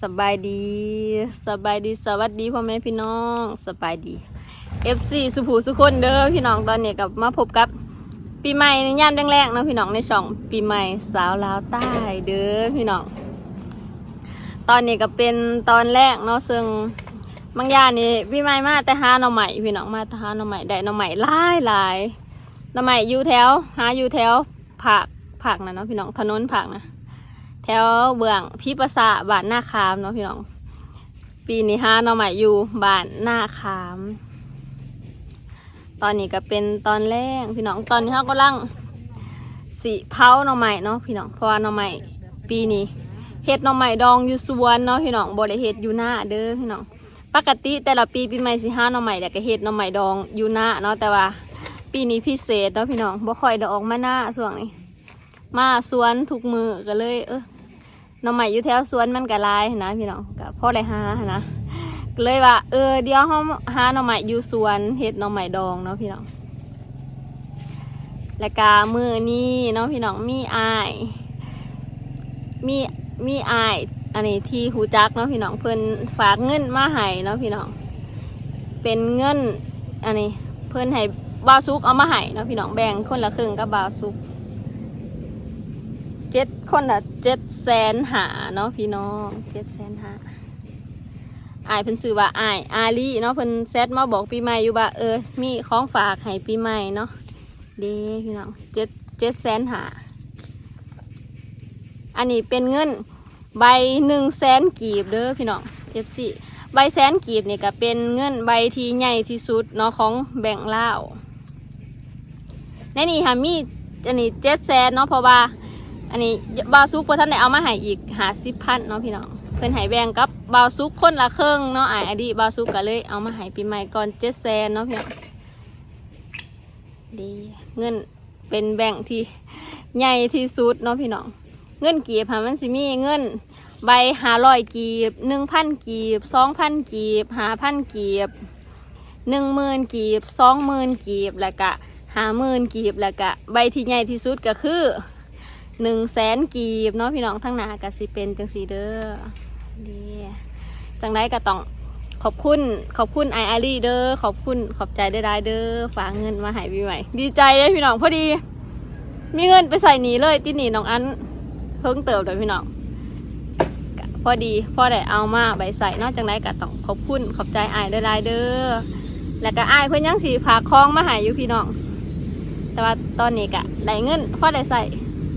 สบายดีสบายดีสวัสดีพ่อแม่พี่น้องสบายดี FC สุภูสุคนเด้อพี่น้องตอนนี้กับมาพบกับ ปีใหม่ในย่ามแรกๆนะพี่น้องในช่องปีใหม่สาวลาวใต้เด้อพี่น้องตอนนี้ก็เป็นตอนแรกเนาะซึ่งบางอย่างนี่พี่ใหม่มาแต่หาหน่อใหม่พี่น้องมาแต่หาหน่อใหม่ได้หน่อใหม่หลายหลายหน่อใหม่อยู่แถวหาอยู่แถวผักผักนะเนาะพี่น้องถนนผักนะ แถวเบื้องพี่ประสาบ้านหน้าคามเนาะพี่น้อง ปีนี้ฮาหน่อใหม่อยู่บ้านหน้าคาม ตอนนี้ก็เป็นตอนแรกพี่น้องตอนนี้เขากำลังสีเผาหน่อใหม่เนาะพี่น้องเพราะว่าหน่อใหม่ปีนี้เฮ็ดหน่อใหม่ดองอยู่สวนเนาะพี่น้องบ่ได้เฮ็ดอยู่หน้าเด้อพี่น้องปกติแต่ละปีปีใหม่สิห้าหน่อใหม่แล้วก็เฮ็ดหน่อใหม่ดองอยู่หน้าเนาะแต่ว่า ปีนี้พิเศษเนาะพี่น้องบ่ค่อยได้ออกมาหน้าช่วงนี้ มาสวนทุกมือก็เลย เออ หน่อใหม่อยู่แถวสวนมันก็หลายนะพี่น้องก็พอได้หานะเลยว่าเออเดี๋ยวเฮาหาหน่อใหม่อยู่สวนเฮ็ดหน่อใหม่ดองเนาะพี่น้องแล้วก็มือนี้เนาะพี่น้องมีอายมีมีอายอันนี้ที่หูจักเนาะพี่น้องเพิ่นฝากเงินมาให้เนาะพี่น้องเป็นเงินอันนี้เพิ่นให้บาซุกเอามาให้เนาะพี่น้องแบ่งคนละครึ่งกับบาซุก คนละเจ็ดแสนหาเนาะพี่น้องเจ็ดแสนหาอายเพิ่นซื้อว่าอายอาลีเนาะเพิ่นแซดมาบอกปีใหม่อยู่ว่าเออมีของฝากให้ปีใหม่เนาะเด้พี่น้องเจ็ดเจ็ดแสนหาอันนี้เป็นเงินใบหนึ่งแสนกีบเด้อพี่น้องเอฟซีใบแสนกีบเนี่ยก็เป็นเงินใบที่ใหญ่ที่สุดเนาะของแบ่งค์ลาในนี้ค่ะมีอันนี้เจ็ดแสนเนาะเพราะว่า อันนี้บาวซุกเพื่อท่านได้เอามาให้อีกหาสิบพันเนาะพี่น้องเพื่อนให้แบ่งกับบาวซุกคนละเครึ่องเนาะอ่ายอดีบาวซุกก็เลยเอามาให้ปีใหม่ก่อนเจ็ดแสนเนาะพี่น้องดีเงินเป็นแบ่งที่ใหญ่ที่สุดเนาะพี่น้องเงินกีบค่ะมันสิมีเงินใบหาร้อยกีบหนึ่งพันกีบสองพันกีบหาพันกีบหนึ่งหมื่นกีบสองหมื่นกีบแล้วก็หาหมื่นกีบแล้วก็ใบที่ใหญ่ที่สุดก็คือ หนึ่งแสนกีบเนาะพี่น้องทั้งหนากสิเป็นจังสีเด้อดีจังไดก็ต้องขอบคุณขอบคุณไออารีเด้อขอบคุณขอบใจได้ได้เด้อฝากเงินมาให้พี่ใหม่ ดีใจเลยพี่น้องพอดี มีเงินไปใส่หนีเลยที่หนีน้องอันเพิ่งเติบเลยพี่น้องพอดีพ่อได้เอามาใบใส่นอกจากนั้นก็ต้องขอบคุณขอบใจไอได้ได้เด้อแล้วก็ไอเพื่อนยังสีผาคล้องมาหายอยู่พี่น้องแต่ว่าตอนนี้กะได้เงินพ่อได้ใส่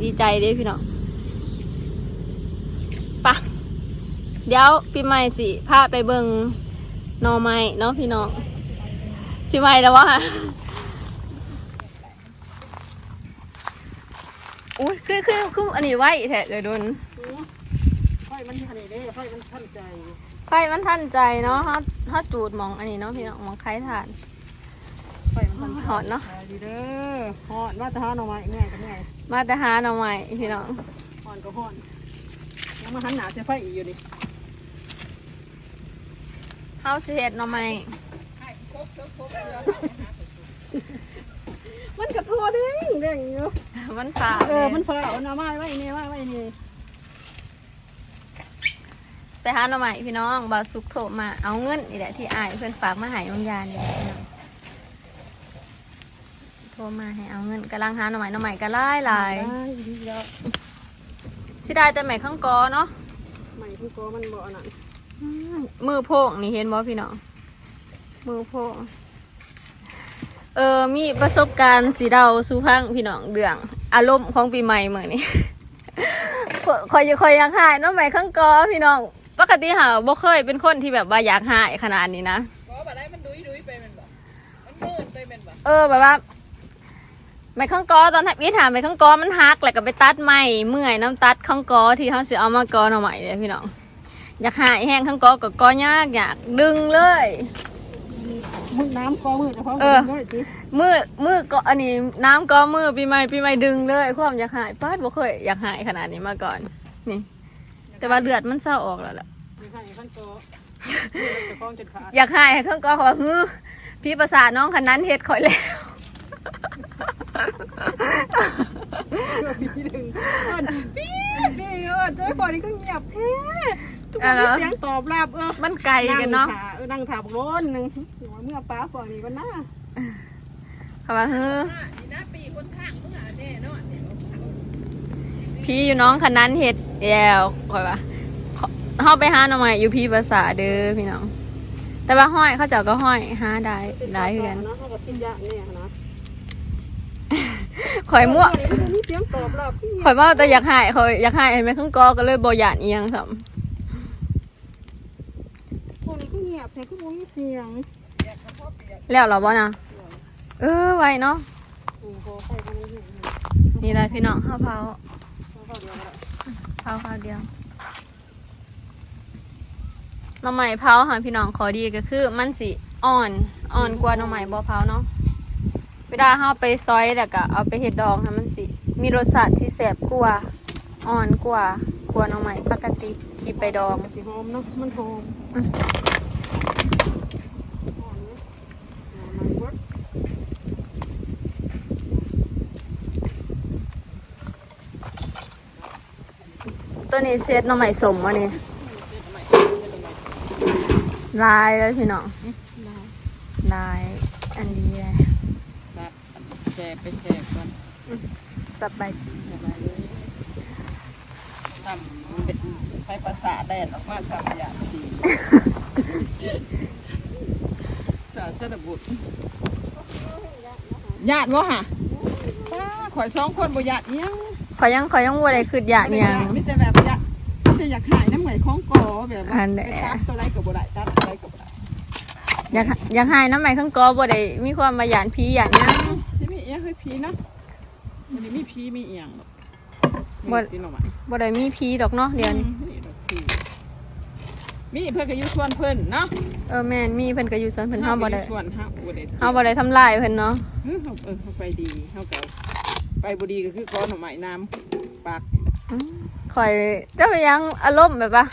ดีใจเด้พี่น้องปะเดี๋ยวปีใหม่สิพาไปเบิงนอไม้เนาะพี่น้องสิไม่แล้ววะอุ้ยคือคือคืออันนี้ไหวแท้เลยโดนไฟมันทันเด้ไฟมันทันใจไฟมันทันใจเนาะถ้าถ้าจูดมองอันนี้เนาะพี่น้องมองไข่ทานไฟมัน หอนเนาะดีเด้อหอนว่าจะหาหน่อไม้ง่ายก็ง่ายมาแต่หาหน่อไม้พี่น้องหอนก็หอนยังมาหันหนาเสียไฟอีกอยู่นี่เฮาสิเฮ็ดหน่อไม้มันกระโทษเด้งเด้งอยู่มันฝ่าเออมันฟ้าเอาหน่อไม้ไว้นี่ไว้ไว้นี่ไปหาหน่อไม้พี่น้องบาสุกโทรมาเอาเงินนี่แหละที่อายเพื่อนฝากมาใหายบางยานี่แหละพี่น้อง โทรมาให้เอาเงินกำลังหาหน่อไม้หน่อไม้ก็ไล่หลายได้ดีแล้วสิได้แต่ไหมข้างกอเนาะใหม่ทุกโกมันบ่อนั่นอืมมือโพงนี่เห็นบ่พี่น้องมือโพงเออมีประสบการณ์สีเดาสู่พังพี่น้องเรื่อง อารมณ์ของปีใหม่เมื่อนี้คอยคอยอยากหายหน้องใหม่ข้างกอพี่น้องปกติหาบ่เคยเป็นคนที่แบบว่าอยากหายขนาดนี้นะบ่บ่ได้มันดุยดุยไปมันบ่มันมืดไปมันบ่เออแบบว่า ไม้ข้างกอตอนทับอีถามไม้ข้างกอมันหักแล้วก็ไปตัดไม้เมื่อยน้ำตัดข้างกอที่เขาสิเอามากอเอาใหม่เลยพี่น้องอยากหายแห้งข้างกอก็กอยากอยากดึงเลยมืดน้ำกอมืดนะเพราะเออด้วยสิมือมือก็อันนี้น้ำก็มือปีใหม่ปีใหม่ดึงเลยความอยากหายป้าดบ่เคยอยากหายขนาดนี้มาก่อนนี่ แต่ว่าเลือดมันเศร้าออกแล้วล่ะมีข้างข้างกอจะคล้องจนขาดอยากหายข้างกอเขาว่าฮือพี่ประสาทน้องคนนั้นเฮ็ดข่อยแล้วเพื่อพี่หนึ่งเอิ้นพี่พี่เออเจ้าก่อนนี้ก็เงียบแท้ทุกคนมีเสียงตอบรับเออมันไกลกันเนาะงถเออนั่งถาบร้อนหนึ่งหัวเมื่อป้าฝ่อนี่ก็น่าเพราะว่าเฮ้อนี่นะปีคนข้างเมื่อแน่นอนเนี่ยพี่อยู่น้องคันนั้นเฮ็ดแยวคอยว่าขอเฮาไปหาหน่อไม้อยู่พี่ภาษาเด้อพี่น้อง แต่ว่าห้อยเขาเจ้าก็ห้อยหาได้ได้คือกันนะเขาก็กินยาเนี่ยนะ ข่อยมั่วมีเสียงตอบรับที่ข่อยว่าแต่อยากหายข่อยอยากหายไอ้แม่ข้างกอก็เลยบ่หยานอีหยังซ้พวกนี้ก็เงียบแต่ก็บ่มีเสียงำแล้วเหรอบ่นะเออไวเนาะโอ้โหใครกันนี่นี่แหละพี่น้องข้าวเผาเขาเดียวกันเผาข้าวเดียวหน่อไม้เผาค่ะพี่น้องขอดีก็คือ มันสิอ่อนอ่อนกว่าหน่อไม้บ่เผาเนาะ เวลาเฮาไปซอยแล้วก็เอาไปเฮ็ดดองค่ะมันสิ มีรสชาติที่แซ่บกว่าอ่อนกว่ากว่าหน่อไม้ปกติที่ไปดองมันสิหอมเนาะมันหอมอืมหอมเนี่ยหอมมันวัดตัวนี้เซตหน่อไม้สมวะนี่ลายแล้วพี่น้องลายอันนี้เลยครับ แชร์ไปแชร์ก่อนสบายดีสบายเลยทำเป็นไฟประสาแดดออกมาสามอย่างดีสาสระบุตรญาติวะฮะป้าข่อยสองคนบ่ญาติเนี้ยงขอยังขอยังวัวได้คืออยากยังไม่ใช่แบบอยากไม่ใช่อยากขายน้ำเหมยของกอแบบว่าอันไหนไปตัดตัวไรกับบ่ได้ตัดอะไรกับบ่ได้อยากอยากให้น้ำใหม่ข้างกอบ่ได้มีความมาหยานพีหยานยัง ใช่ไหมเอี้ยเฮ้ยพีนะมันนี้มีพีมีเอียงหรอกบ่ตีนออกมาบ่ได้มีพีดอกเนาะเดี๋ยวนี้นี่ดอกพีมีเพื่อนก็อยู่ส่วนเพิ่นเนาะเออแม่นมีเพิ่นก็อยู่สวนเพิ่นเฮาบ่ได้อยู่ส่วนเฮาบ่ได้เฮาบ่ได้ทำลายเพิ่นเนาะเออเฮาเออเฮาไปดีเฮาก็ไปบ่ดีก็คือก้อนหน่อไม้น้ำปาก อืมข่อยเจ้าไปยังอารมณ์แบบว่า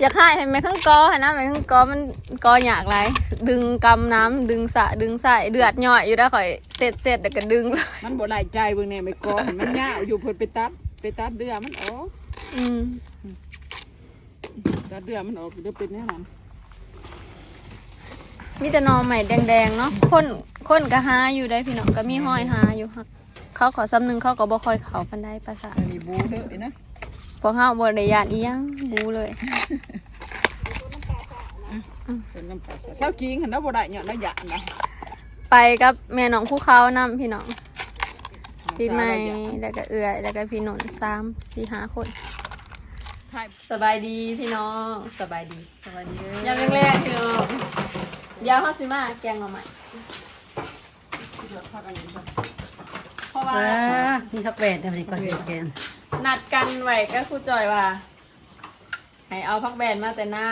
อยากให้ให้แม่ข้างกอให้นะแม่ข้างกอมันกออยากหลายดึงกำน้ำดึงสะดึงใส่เดือดย่อยอยู่ได้อข่อยเสร็จเสร็จแล้วก็ดึงเลยมันบ่ได้ใจเบิ่งแน่ไม่กอให้มันยาวอยู่เพิ่นไปตัดไปตัดเดือมันออกอืมตัดเดือมันออกเดี๋ยวเป็นแน่นอนมีแต่หนอใหม่แดงๆเนาะคนคนก็หาอยู่ได้พี่น้องก็มีห้อยหาอยู่ค่ะเขาขอซ้ำหนึงเขาก็บ่ค่อยเขาปานใดภาษาทอันนี้บูเด้อนะ พวกเฮาบ่ได้ยานอีหยังบูเลยเป็นน้ำปลาเช้าจริงหันแล้วบ่ได้เนี่ยน้ำหยานะไปกับแม่น้องผู้เขานำพี่น้องพี่ใหม่แล้วก็เอื้อยแล้วก็พี่หนนสามสี่ห้าคนใช่สบายดีพี่น้องสบายดีสวัสดียามแรกๆพี่น้องเดี๋ยวเฮาสิมาแกงมาใหม่เดี๋ยวพักอันนี้ก่อนเพราะว่าว้านี่ทักแปดเดี๋ยวนี้ก่อนสิแกน นัดกันไว้ก็ครูจอยว่า ให้เอาพักแบนมาแต่หน้า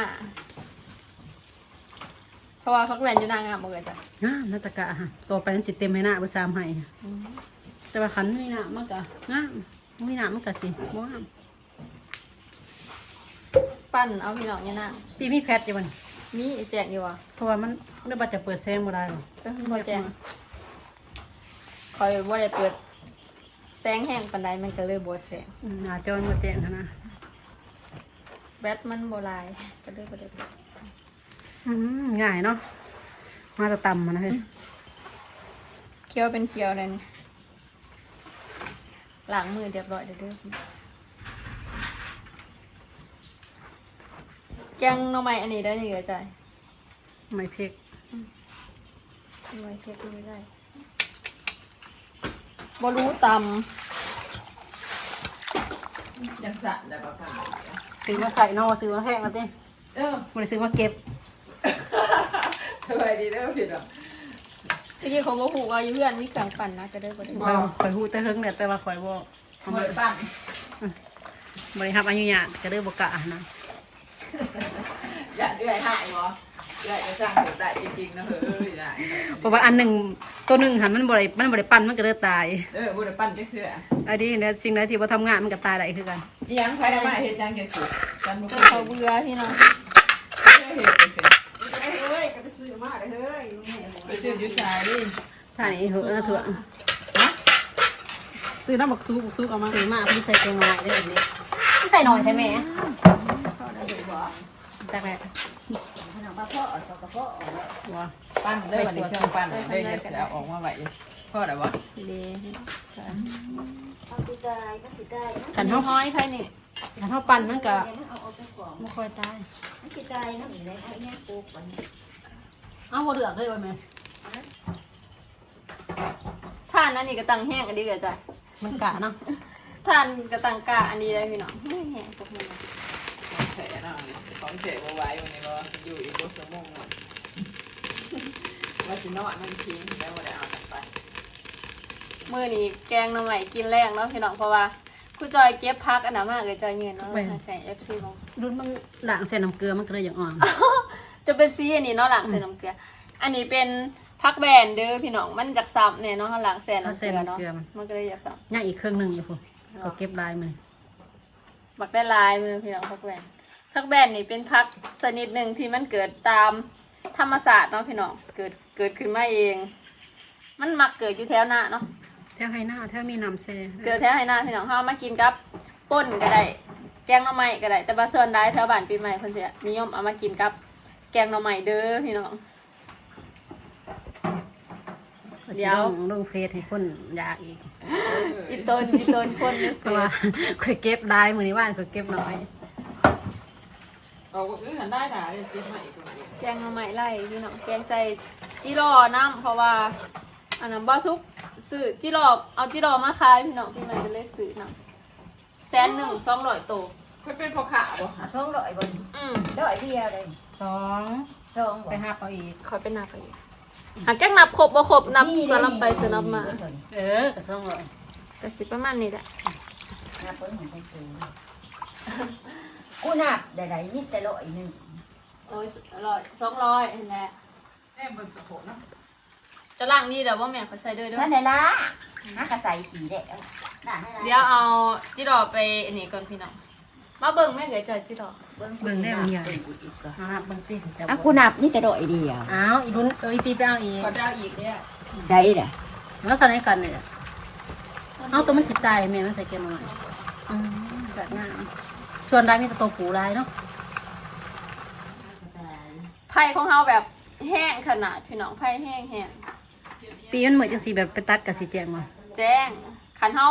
เพราะว่าพักแบนอยู่หนางามบ่เกิดจ้ะงามนาตะกะฮะต่อไปมันสิเต็มให้หน้าบ่ซ้ำให้แต่ว่าขันมีหน้ามันก็งามบ่มีหน้ามันก็สิบ่งามปั้นเอาพี่น้องเนี่ยนะปีมีแพทอยู่บ่นี่มีแจกอยู่วะเพราะว่ามันเดี๋ยวบ่จะเปิดแสงบ่ได้หรอกก็พอแจกคอยว่าได้เปิดแส งแห้งปันใดมันก็เลยบดแสงอืมหน้าจอมันบ่แจ้งหั้นนะแบตมันโบลายก็เลยบ่ได้เปิดอืมง่ายเนาะมาแตะต่ำมันนะเฮ้ยเคี้ยวเป็นเคี้ยวเลยนี่ล้างมือเรียบร้อยเด้อเด้อแกงหน่อไม้อันนี้ได้ยังไงใจไม่เพ็กทำไมเทียบไม่ได้ บรู้ตยังสั่นแล้วก็พันซื้อมาใส่เนาะซื้อมาแห้งมาติเออบ่ได้ซื้อมาเก็บสบายดีเด้อพี่น้องำที่กี้เขาบอกหูว่าอยู่เพื่อนมีเครื่องปั่นนะก็ได้บ่ได้ข่อยข่อยฮู้แต่เฮิงเนี่ยแต่ว่าข่อยบ่เปิดปั้นบ่ได้รับอนุญาตก็เลยบ่กล้านะอยากเอื้อยหายบ่ เอื้อยจะสร้างเห็ดได้จริงๆนะเฮ้ยได้เพราะว่าอันหนึงตัวหนึงหันมันบ่ได้มันบ่ได้ปั่นมันก็เลยตายเออบ่ได้ปั้นจักเทื่ออันนี้เนี่ยสิ่งใดที่ว่าทำงานมันก็ตายได้คือกันอีหยังใครเอามาเฮ็ดจังจังสิจันบ่ก็เคยเขาเบื่อพี่น้องเฮ็ดจังซี่เฮ้ยก็ไปซื้อมาเด้อเฮ้ยไปซื้ออยู่ไสท่านี้เหอะนะเถอะซื้อน้ำบักซูบักซูเอามาซื้อมาพี่ใส่แกงหน่อยได้แบบนี้พี่ใส่หน่อยใช่ไหมจากแรกข นมปลาพ่อเอากระเพาะออกแล้วว้าปั้นเลยวันนี้เครื่องปั้นเลยจะเสียออกมาไหวพ่ออะไรวะเด้เอาไปได้ก็สิได้นะขันน้เท้าห้อยไทยนี่ขันเท้าปั่นมันก็เอาเอาไปก่อนไม่ค่อยตายมันสิได้นะอีกแล้วไอ้เนี่ยปลูกก่อนเอาบ่เลือกเลยว่าแม่ท่านอันนี้ก็ตังแห้งอันนี้เก็จ้ะมันกะเนาะท่านก็ตังกะอันนี้เลยพี่น้องแห้งๆพวกนี้แฉะนของแฉะมาไว้วันนี้ก็ อยู่อีกบนสมองน่ะว่าสินอนนั่งทิ้งแล้ววันนี้เอากลับไปมื้อนี้แกงหน่อไม้กินแรงเนาะพี่น้องเพราะว่าครูจอยเก็บพักอันนั้นมากเลยจอยยืนเนาะใส่ FC ของ รุ่นมันด่างใส่น้ำเกลือมันก็เลยอย่างอ่อน จะเป็นซีอันนี้เนาะหลังใส่น้ำเกลือ อันนี้เป็นพักแบนเด้อพี่น้องมันจากซ้ำเนี่ยเนาะหลังใส่น้ำเกลือเนาะมันก็เลยอยากซ้ย่างอีกเครื่องหนึ่งอยู่พุ่นก็เก็บลายมันำบักได้ลายมือพี่น้องพักแบน พักแบนนี่เป็นพักชนิดหนึ่งที่มันเกิดตามธรรมศาสตร์เนาะพี่น้องเกิดเกิดขึ้นมาเอง มันมักเกิดอยู่แถวหน้าเนาะแถวไฮหน้าแถวมีน้ำเซเกิดแถวไหหน้าพี่น้องเฮามากินกับป่นก็ได้แกงหน่อไม้ก็ได้แต่บาส่วนได้แถวบ้านปีใหม่เพิ่นสินิยมเอามากินกับแกงหน่อไม้เด้อพี่น้องก็เดี๋สิยวลงลงเฟซให้คนอยากอีกอีตนอีตนคนนี่เพราะว่าเคยเก็บลายมือนี้ว่านเคยเก็บน้อย เอาก็คือหันได้ด่าเลยจิ้มใหม่ตัวนี้แกงหน่อไม้ไล่พี่น้องแกงใส่จิรอน้ำเพราะว่าอันนั้นบ่ซุกซื้อจิรอเอาจิรอมาขายพี่น้องพี่ใหม่จะเลยซื้อน้ำแสนหนึ่งสองร้อยโตวเพื่อนเป็นพ่อขาบ่อะสองร้อยบนอืมร้อยเดียวเลยสองสองบ่ไปหาเอาอีก ขอเป็นนับไปอีกหากแกงนับครบบ่ครบนับสลับไปสลับมาเออก็สองร้อยก็สิประมาณนี้แหละ นับเพิ่นเหมือนกันสูง กูนับได้ไรนี่แต่ร้อยหนึ่งโอ้ยร้อยสองร้อยเห็นไหมแม่เบิ่งกระโถนนะจะล่างนี่เดี๋ยวว่าแม่เขาใส่ด้วยเด้ท่าวนไหนล่ะนักกระใสสีแดงน่ะเดี๋ยวเอาจิรอไปอันนี้ก่อนพี่น้องมาเบิ่งแม่เก๋จอยจิรอเบิ่งได้มันใหญ่นะครับเบิ่งสิจะอะกูนับนี่แต่ร้อยเดียวอ้าวอีรุ่นเอออีปีไปเอาอีกขอเจ้าอีกเนี่ยใช่เด้อแล้วใส่ในกันเนี่ยเอาตัวมันสิตายแม่มันใส่เกมมาอืมแบบงาม ชวนได้มีแต่ตัวปูลายเนาะไผ่ของเฮาแบบแห้งขนาดพี่น้องไผ่แห้งแห้งปีมันเหมือนจังสีแบบไปตัดกับสีแจงมาแจ้งขันเฮา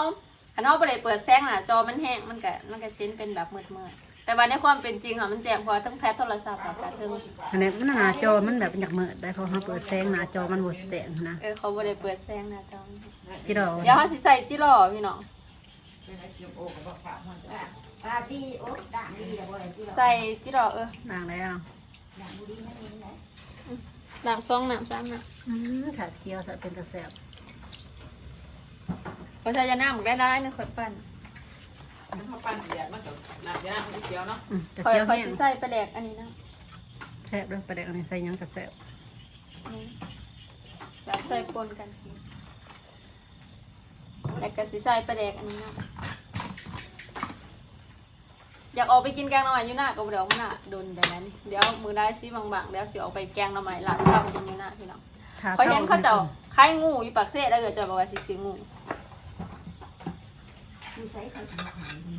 ขันเฮาบ่ได้เปิดแสงหน้าจอมันแห้งมันก็มันก็ชิ้นเป็นแบบมืดๆแต่ว่าในความเป็นจริงค่ะมันแจ้งเพราะว่าทั้งแพทโทรศัพท์กับการทั้งอันนี้มันหน้าจอมันแบบอยากเหมิดได้เพราะเขาเปิดแสงหน้าจอมันบดแสงนะเออเขาบ่ได้เปิดแสงหน้าจอจิรอเดี๋ยวเฮาสิใส่จิรอพี่น้อง ปาร์ตี้โอ๊ตด่างดีแล้วบ่ได้ที่เราใส่จิรอเออด่างแล้วด่างดีนั่นเองนะน้ำซองน้ำซ้ำน้ำอืมถักเชียวใส่เป็นตะแสบพอใส่ยาน้ำได้ได้นึงค่อยปั่นมันเขาปั้นเดียดมันก็น้ำยามันเขียวเนาะอืมแต่ค่อยเชียวค่อยแห้งสิใส่ปลาแดกอันนี้นะแสบด้วยประเด็กอันนี้ใส่หยังกับแสบนี่แบบใส่ปนกัน แล้วก็สิใส่ปลาแดกอันนี้นะอยากออกไปกินแกงหน่อไม้อยู่หน้าก็บ่เดี๋ยวมันน่ะโดนแต่นั้นเดี๋ยวมือได้สิบางๆเดี๋ยวสิออกไปแกงหน่อไม้ร้านข้าวกินอยู่หน้าพี่น้องเขาเห็นเขาเจ้าคล้ายงูอยู่ปากเซ่แล้วเกิดจะบอกว่าสิซื้องูอยู่ใช้เขาทำขายดี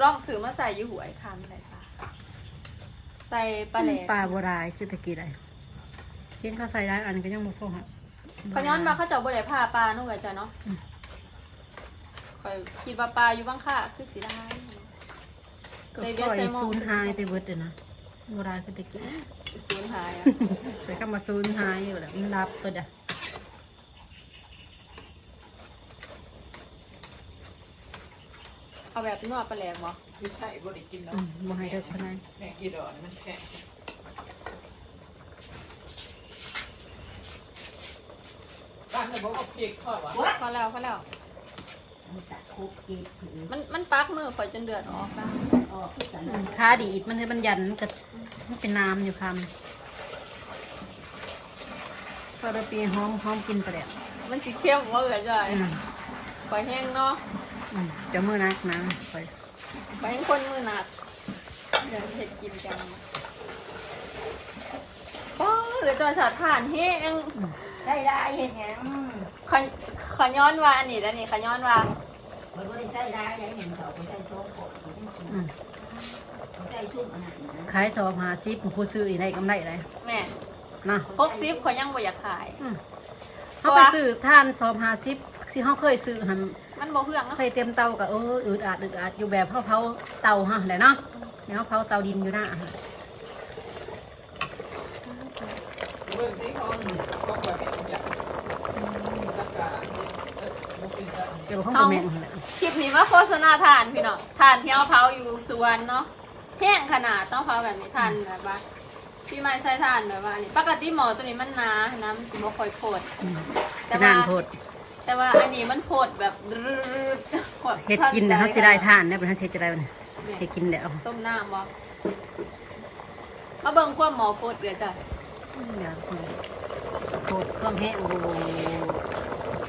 ลองซื้อมาใส่อยู่หัวไอ้คามใส่ปลาใส่ปลาแหลกปลาบัวลายคือตะกี้ได้เห็นเขาใส่ได้อันนี้ก็ยังบ่พอฮะ เขาย้อนมาเขาเจ้าบ่ได้ผ้าปลานุ่งกันจ้ะเนาะคอยคิดว่าปลาอยู่บ้างค่ะคือสีได้ก็ปล่อยซูนหายไปเบิดเลยนะบัวลายคือตะกี้สูญหายอะใส่คำว่าซูนหายอยู่แล้วมันรับก็ได้เอาแบบนวดปลาแหลกบ่ไม่ใช่บ่ได้กินอืเนาะมบ่ให้เด็กพนันแม่กินดอกมันแข็ง บ้านจะบอกว่าเพียกทอดวะพอแล้วพอแล้ว มันตะคุกกีบถือมันมันปักมือข่อยจนเดือดออกนะออกที่สันอืมขาดีดมันให้มันยันมันก็มันเป็นน้ำอยู่คำพอเราปีหอมหอมกินไปแล้วมันสีเข้มว่าเกิดจ้ะอืมข่อยแห้งเนาะอืมจะมือนักนะไปข่อยแห้งคนมือหนักเดี๋ยวเห็ดกินกันป้าเดี๋ยวจะสาดผ่านแห้ง ใช่ได้เห็นยังขอขอย้อนว่าอันนี้แล้วนี่ขอย้อนว่ามันก็ได้ใช่ได้ยังเห็นเขาไปใช้โซ่โผล่ไปใช้อืมใช้ได้ชุ่มอันนั้นนะขายสอบหาซิปผู้ซื้ออีได้กำไรอะไรแม่นะพกซิปเขายังบ่อยากขายเขาไปซื้อท่านสอบหาซิปที่เขาเคยซื้อหันมันบ่เพื่องเนาะใส่เต็มเตากับเอออืดอาดอืดอาดอยู่แบบเขาเผาเตาฮะแหละเนาะเดี๋ยวเขาเผาเตาดินอยู่หน้าฮะเบิ่งที่เขาต้องแบบอย่างรา เฟ่ต์เดี๋ยวเขาเป็นแมงหั่นแหละคลิปนี้ว่าโฆษณาทานพี่น้องทานที่เอาเผาอยู่สวนเนาะแห้งขนาดต้องเผาแบบนี้ทานแบบว่าพี่ไม้ใช้ทานแบบว่านี่ปกติหมอตัวนี้มันหนานะมันสิบ่ค่อยโพดจะนานโพดแต่ว่าอันนี้มันโพดแบบรึดๆโพดเฮ็ดกินนะเขาสิได้ท่านเนี่ยเป็นเขาสิจะได้มันเฮ็ดกินเดี๋ยวต้มน้ำบ่มาเบิ่งความหมอโพดเดี๋ยวจ้ะเดี๋ยวโพดเครื่องแห้งโอ้โห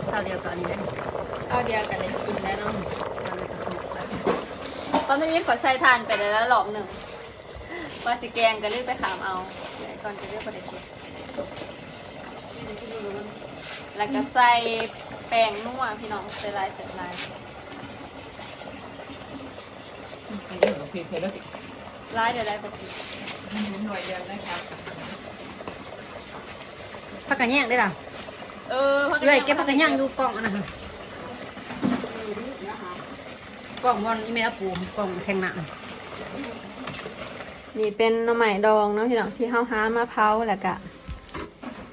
เท่าเดียวกับอันนี้เล ยเอาเดียวกันเลยกินได้เนาะเท่าเดียวกับสุกแล้วตอนนี้ขอใช้ทานไปแล้วรอบหนึ่งว่าสิแกงก็รีบไปถามเอาเดี๋ยวก่อนจะเรียกประเด็นแล้วก็ใส่แป้งนัวพี่น้องใส่ลายใส่ลายอันนี้โอเคเสร็จแล้วลายเดี๋ยวได้ปกติหน่วยเดียวนะครับผักกระแยงได้ล่ะเออเอ้ยเก็บผักกระแยงอยู่กล่องอันนะ กล่องบอลอีเมลปูกล่องแข็งหนานี่เป็นหน่อไม้ดองเนาะพี่น้องที่เฮาหามาเผาแล้วก็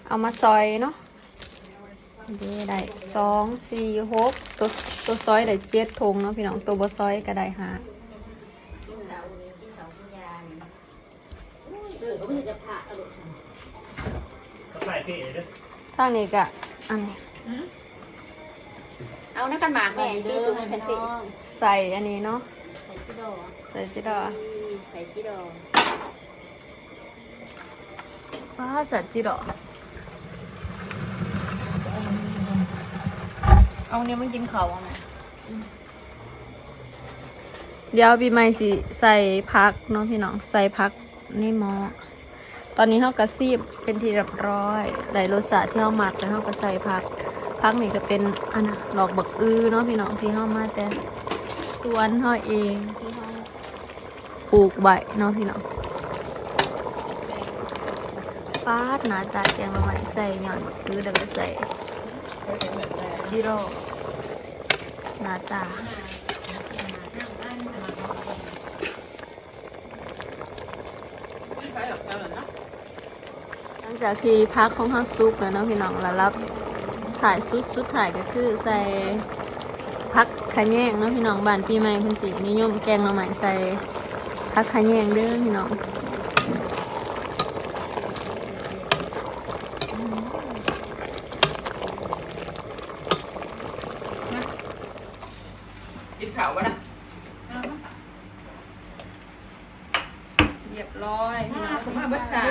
เอามาซอยเนาะดีได้สองสี่หกตัวตัวซอยได้เจ็ดทงเนาะพี่น้องตัวบ่ซอยก็ได้ห้าชุ่มเราเลยที่เขาพยานเออเขาไม่จะผ่าตลอดทางนี้ก็อันนี้เอานักกันหมากแม่ที่ตัวมันเป็นติ ใส่อันนี้เนาะใส่ที่ดอกใส่จิดอใส่ที่ดอกว้าใส่จิดอเอาเนี้ยมันกินเขาวไหมเดี๋ยวปีใหม่สิใส่พักเนาะพี่น้องใส่พักในหม้อตอนนี้เขากระซีบเป็นที่เรียบร้อยได้รสชาติที่เขาหมักแล้วเขาก็ใส่พักพักนี่ก็เป็นอันน่ะดอกบักอื้อเนาะพี่น้องที่เขามาแต่ส วนเขาเองที่เขาปลูกไว้เนาะพี่น้องปาดหนาตาแกงม้ใส่หย่อนบักอื้อแล้วก็ใส่จิโร่หนาตาหลังจากที่พักของเขาซุกแล้วเนาะพี่น้องแล้วรับถ่ายสุดสุดถ่ายก็คือใส่ ขะแยงเนาะพี่น้องบ้านปีใหม่คุณสินิยมแกงหน่อไม้ใส่พักขะแยงเด้อพี่น้องกินข่าววะนะเรียบร้อยพี่น้องมาเบิกชา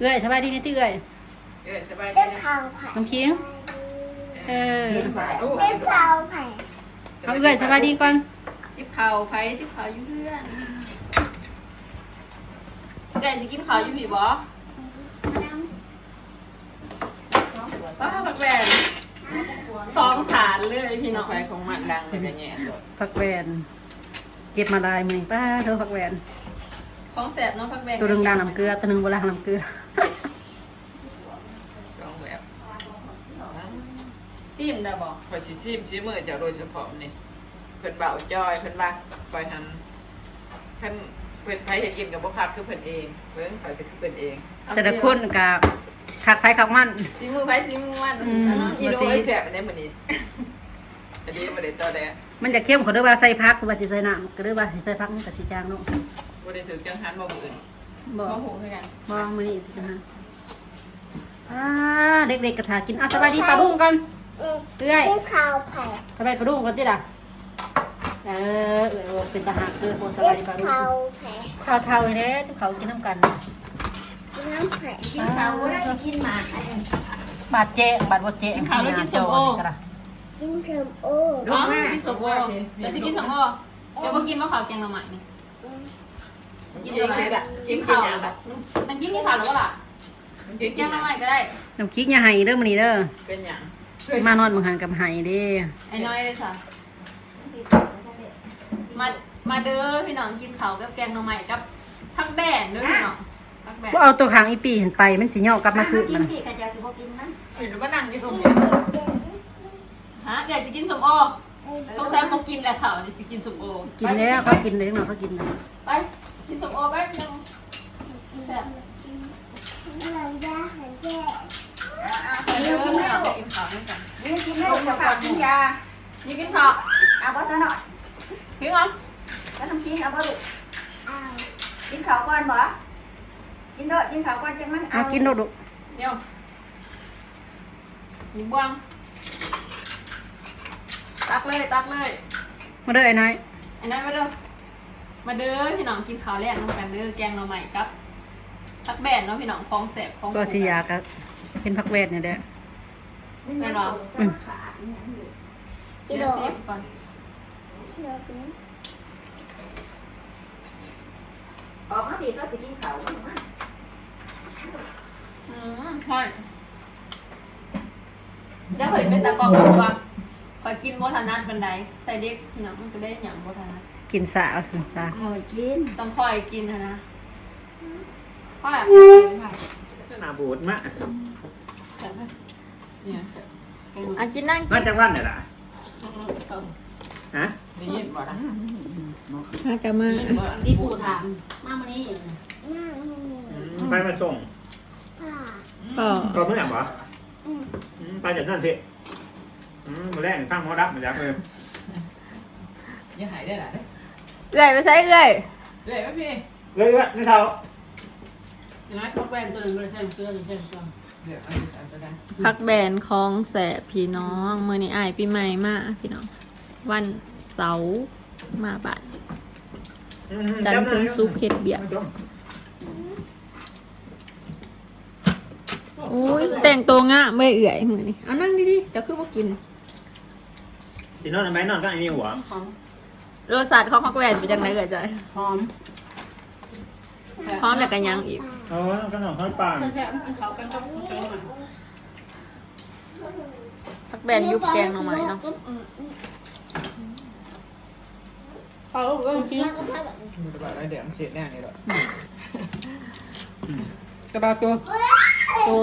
เอ้ยสบายดีนี่ตื้อเอ้ยเออสบายดีเล่นนะ ข่าวไผ่ น้ำเคียง เออเห็นไหมโอ้เล่นข่าวไผ่เอาเอ้ยสบายดีก่อนทิพเขาไผทิพเขาอยู่เพื่อนไก่สิกินข้าวอยู่ผีบ่ป้าผักแหวนสองฐานเลยพี่น้องไฟของมันดังเลยแง่ผักแวนเก็บมาได้มือป้าเธอผักแวนของแสบเนาะผักแหวนตัวหนึงด่างน้ำเกลือตัวหนึงโบราณน้ำเกลือ สองแบบ ซิมได้บ่คอยชิซิมชิมือจะโดยเฉพาะนี่เพิ่นเบาจอยเพิ่นว่าปล่อยหันเพิ่นเพิ่นใครจะกินกับบ่พักคือเพิ่นเองเพิ่นเขาจะคือเพิ่นเองแต่ละคนกับคักไผ่คักมันซีมือไผซีมือมันอืมอีโดไอ้แสบอันนี้มันนี่อันนี้บ่ได้ต่อแดงมันจะเข้มเขาเรียกว่าใส่พักหรือว่าสิใส่น้ำก็เรียกว่าสิใส่พักมันกับสีจางเนาะบ่ได้ถือจังหันบ่มื้ออื่นบอบ่กหูคือกันบอกมือนี่สิฮะอ่าเด็กๆกระถากินอะสบายดีปลาดุ้งกัน เอ้ยเล่นข่าวไผ่สบายปลาดุ้งกันติล่ะเออเออเป็นตาหักเออโบสเล่บายนดีปลาดุ้งข่าวไผ่ข้าวเท่าเลยเด้ทุกเขากินน้ำกันกินน้ำไผ่กินข้าวได้กินหมากบาดเจ๊บาดบ่เจ๊กินข้าวแล้วกินสมโอกินเทอมโออ๋อกินสมโอแต่สิกินสมโอเดี๋ยวบ่กินมะขาวแกงหน่อไม้นี่กินอะไรอะกินกินหยังอะมันกินกินข้าวแล้วบ่ล่ะกินแกกินงหหน่ยัองไม้ก็ได้น้ำคิกอย่าให้เด้อมื้อนี้เด้อเป็นหยัง มานอนบังหันกับไห้เด้ไอ้น้อยเลยค่ะ มา มาเด้อพี่น้องกินข้าวกับแกงหน่อไม้กับผักแบนเด้อพี่น้องผักแบนบ่เอาตัวหางอีปีเห็นไปมันสิย่อกลับมาคืนกิมันนพี่กระเจ้าสิบ่กินนะเห็นว่านั่งอยู่ตรงนี้ฮะอยากจะกินสมโอสงสัยบ่กินแหละข้าวนี่สิกินสมโอกินแล้วเขากินเลยเนาะเขากินเลยไป กินสมโอไปยังแซ่บเร กินข้าวด้วยกันนี่กินได้จะฝากกินยานี่กินข้าวเอาบ่ซะหน่อยพี่น้องแล้วน้ำจิ้มเอาบ่ลูกกินข้าวก่อนบ่กินโดดกินข้าวก่อนจังมันเอากินโดดเดี๋ยวนี่บวงตักเลย ตักเลย มาเด้อไอ้น้อยอันนั้นมาเด้อมาเด้อพี่น้องกินข้าวแรกน้ำกันเด้อแกงหน่อไม้กับผักแบนเนาะพี่น้องคลองแสบคลองก็สิยากอะ เป็นผักแวดเนี่ยแหละแม่นบ่อืมกิเดี๋โลยวสิก่อนกิโลเป็นออกมาพี่ก็สิกินข้าวกันมาอืมใช่เดี๋ยวเผยเป็นตะกอกบอกว่าขอยกินโมทนัดบันไดใส่เด็กหนังมันก็ได้หยังโมทนัดกินสาเอาสินสาเอาไปกินต้องคอยกินนะนะค่อยหนาบูดมาก เนี่ยอะกินนั่งกิมานจากวันเนี่ยล่ะฮะได้ยินบ่นะฮะกะมาดีปูถามมามื้อนี้หน้ามืออืมไปมาส่งผ้าก็ก็เมื่อไหร่วะอืมไปจากนั่นสิอืมมาแรกข้างหมอรับมาจากเลยอย่าหายได้หล่ะเด้อเอื่อยไปใช้เอื่อยเลยไหมพี่เลยเอ้ยไม่เท่าไอ้น้อยผักแวดตัวหนึงเลยใส่เกลือใส่เกลือเดี๋ยวเอาไปใส่ตัวนั้นพักแบนคลองแสบพี่น้องมือนี้อายปีใหม่มาพี่น้อง วันเสาร์มาบ้านอืมจันทร์เพิ่งซุปเห็ดเบียดไม่ต้องโอ้ยแต่งตัวง่ามเมื่อยเอื่อยมือนี้เอานั่งดิๆเดี๋ยวคือว่ากินสินอนทำไมนอนก็ไอ้นี่หัวหอมรสชาติของพักแบนเป็นจังไงเอ่ยจอยหอมพร้อมแล้วกันยังอีก เออก็นอนข้างป่างแซ่บๆกินข้าวกันกับข้าวมันพักแบนยุบแกงหน่อไม้เนาะเอาเรื่องกินแล้วก็ผ้าแบบมันจะบอกว่าเดี๋ยวมันเสียแน่นี่หรอกกระดาษตัวตัว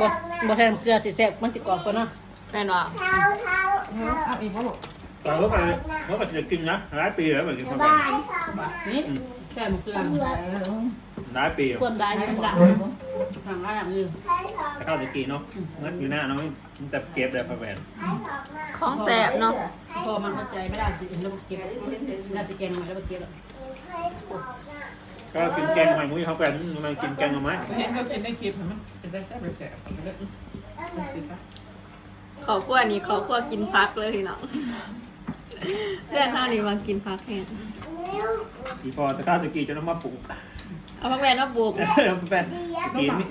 บ่บ่แทนเกลือสิแซ่บมันสิกรอบกว่าเนาะแน่นอนเท้าเท้าเท้าเอาอีกพ่อบอกแต่ว่าไปว่าไปจะกินนะหลายปีแล้วแบบกินข้าวแบบ้าบนนี่แซ่บมันเกลือ หลายปีแล้วควรได้ยังดังทางร้านอย่างนี้ให้สองแต่ข้าวตะกี้เนาะเงินอยู่หน้าเนาะมันแต่เก็บได้ประแวนให้สองมาของแสบเนาะพอมันเข้าใจไม่ได้สิแล้วเก็บได้สิแกงใหม่แล้วเก็บแล้วให้สองมาก็กินแกงใหม่มุ้ยเขาแบนมันกินแกงเอาไหมเห็นเขากินในคลิปเห็นไหมเป็นได้แซ่บแซ่บๆเลยแล้วมันสิคะขอขั้วนี้ขอขั้วกินพักเลยพี่น้องเพื่อนข้าวนี้มากินพักแห้งนิ้วอีพอตะข้าวตะกี้จะต้องมาปลูก เอาพักแบนมาปลูกแฟนปีนนี่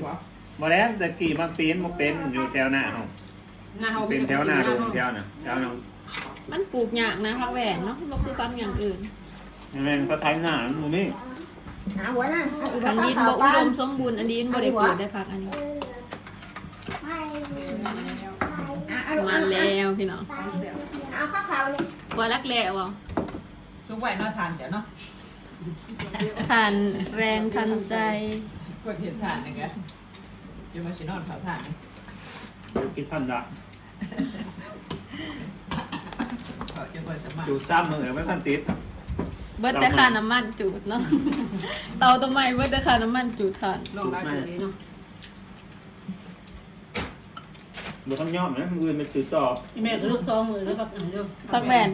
มาแล้วตะกี้มาปีนมาเป็นอยู่แถวหน้าเนาะหน้าเฮาเป็นแถวหน้าโรงแถวน่ะแถวน่ะมันปลูกยากนะพักแบนเนาะมันคือพักอย่างอื่นแม่งก็ไทยหน้ามันนี่หาหัวนั่นอันนี้บ่อุดมสมบูรณ์อันนี้บ่ได้เกิดได้พักอันนี้ให้อะเอามาแล้วพี่น้องเอาข้าวขาวนี่บัวรักแหล่วะทุกวัยน่าทานเดี๋ยวเนาะ ทานแรงทันใจกดเห็นทานอย่างเงี้ยจะมาชินอนเผาทานเดี๋ยวกินพันละเขาจะมาสมัครอยู่จ้ำมือไม่ทันติดเบิดแต่ค่าน้ำมันจูดเนาะเตาตัวใหม่เบิดแต่ค่าน้ำมันจูดทานลองได้ตรงนี้เนาะดูข้างย่อมนะมือมันตื่นต่อแม่ก็ลูกซองมือแล้วแบบอันเดียวพักแบน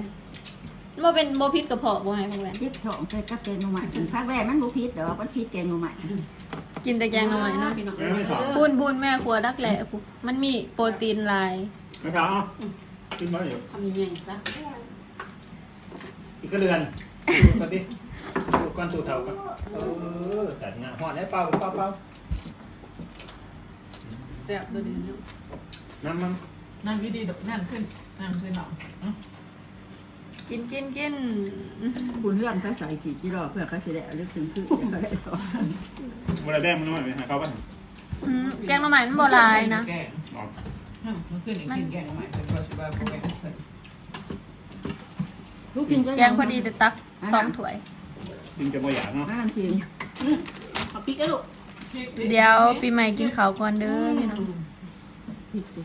บ่เป็นบ่พิษกระเพาะบ่ให้พักแบนพริกถองใส่กับแกงหน่อไม้ผักแว่มันบ่ผิดดอกมันผิดแกงหน่อไม้กินแต่แกงหน่อไม้เนาะพี่น้องไม่ถอดบุญบุญแม่ครัวรักแหล่พุมันมีโปรตีนหลายไม่ถอดขึ้นมาอยู่ทำยังไงซะอีกก็เรือนดูกันดิดูก้อนตูเท่ากันเออจัดงานหอดได้เป่าเป่าเป่าแซ่บตัวนี้น้ำมันนั่งดีๆดอกนั่งขึ้นนั่งขึ้นหน่อย กินกินกินคุณเรื่องเขาใส่กี่กิโลเพื่อเขาสิได้ลึกถึงคือเขาได้ต่อเวลาแดงมันน้อยไหมหาเขาป่ะอืมแกงหน่อไม้มันบ่หลายนะแกงอ๋อมันขึ้นอีกกินแกงใหม่เป็นว่าชิบะพวกแกงลูกกินก็แกงพอดีแต่ตักสองถ้วยจึงจะบ่อยากเนาะมากันทีเอาพริกกันลูกเดี๋ยวปีใหม่กินข้าวก่อนเด้อพี่น้องพริกสิ